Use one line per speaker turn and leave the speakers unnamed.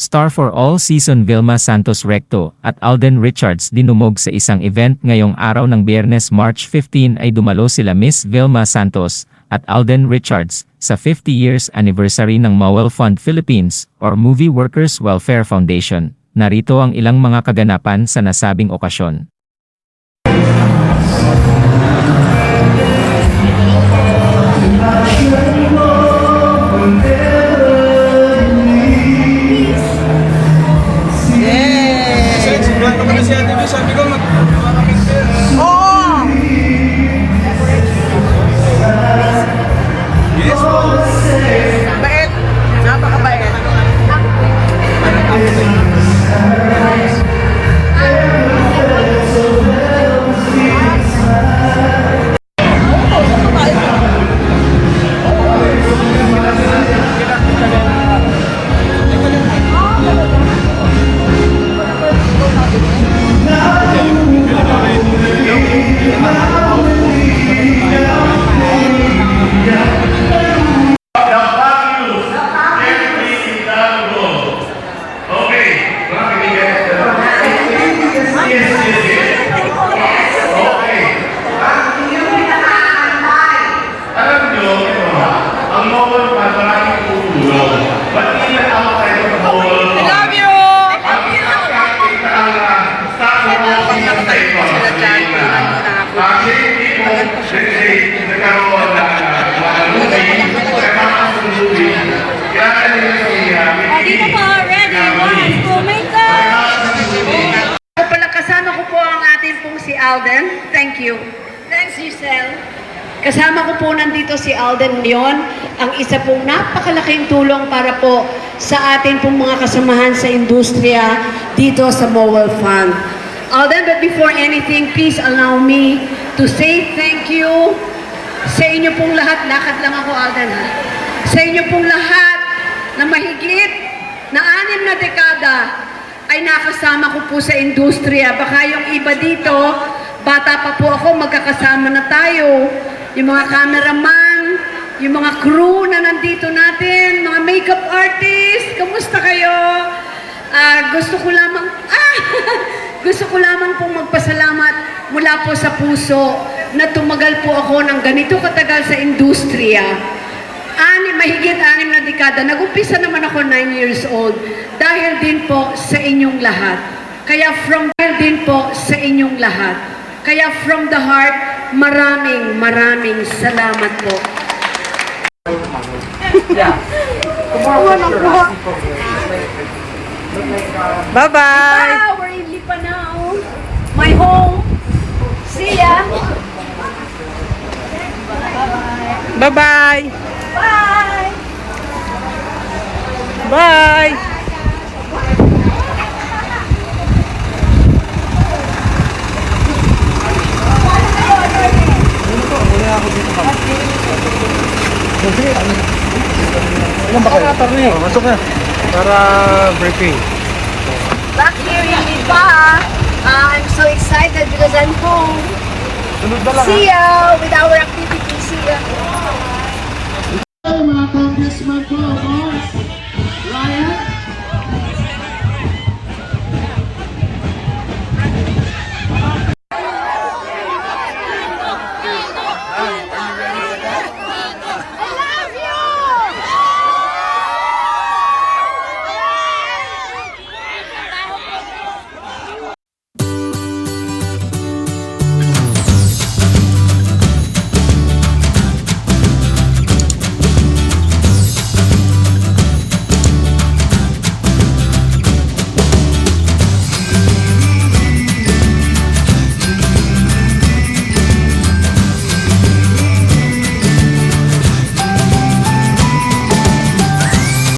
Star for All Season Vilma Santos Recto at Alden Richards dinumog sa isang event ngayong araw ng Biyernes March 15 ay dumalo sila Miss Vilma Santos at Alden Richards sa 50 years anniversary ng Mowel Fund Philippines or Movie Workers Welfare Foundation. Narito ang ilang mga kaganapan sa nasabing okasyon.
Sex, buwan ko pala si Ate sabi ko mag...
Thank you.
Thanks, Giselle.
Kasama ko po nandito si Alden Leon, ang isa pong napakalaking tulong para po sa atin pong mga kasamahan sa industriya dito sa Mowel Fund. Alden, but before anything, please allow me to say thank you sa inyo pong lahat. Lakad lang ako, Alden, ha? Sa inyo pong lahat na mahigit na anim na dekada ay nakasama ko po sa industriya. Baka yung iba dito, bata pa po ako, magkakasama na tayo. Yung mga cameraman, yung mga crew na nandito natin, mga makeup artist, kamusta kayo? Ah, gusto ko lamang, ah, gusto ko lamang pong magpasalamat mula po sa puso na tumagal po ako ng ganito katagal sa industriya. Anim, mahigit anim na dekada. Nag-umpisa naman ako 9 years old dahil din po sa inyong lahat. Kaya from dahil din po sa inyong lahat. Kaya from the heart, maraming maraming salamat po.
Bye-bye!
Ah, we're in Lipa now. My home. See ya.
Bye-bye!
Bye.
Bye! sige. Ilan ba kayo?
Tara niyo, masok na. Para briefing.
Back here in Iba, uh, I'm so excited because I'm home. Sunod na lang. See ah. ya with our activity. See ya. Hey, mga congressman ko, boss.